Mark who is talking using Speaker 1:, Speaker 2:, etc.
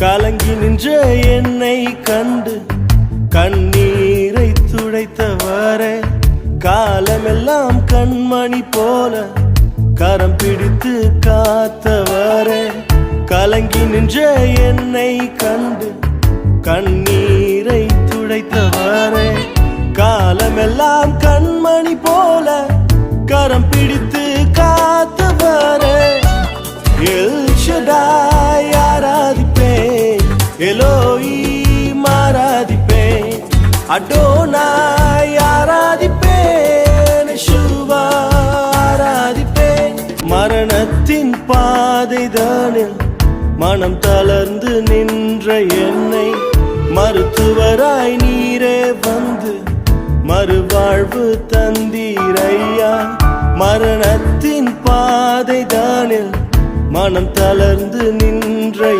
Speaker 1: கலங்கி நின்ற என்னை கண்டு கண்ணீரை துடைத்தவரே காலமெல்லாம் கண்மணி போல கரம் பிடித்து காத்தவரே கலங்கி நின்ற என்னை கண்டு கண்ணீரை துடைத்தவரே காலமெல்லாம் கண்மணி போல கரம் பிடித்து காத்தவரே. எல் ஷடாய் எலோயி ஆராதிப்பேன் அடோனாய் ஆராதிப்பேன். சுவா ஆராதிப்பேன். மரணத்தின் பாதைதானில் மனம் தளர்ந்து நின்ற என்னை மருத்துவராய் நீரே வந்து மறுவாழ்வு தந்தீரையா. மரணத்தின் பாதைதானில் மனம் தளர்ந்து நின்ற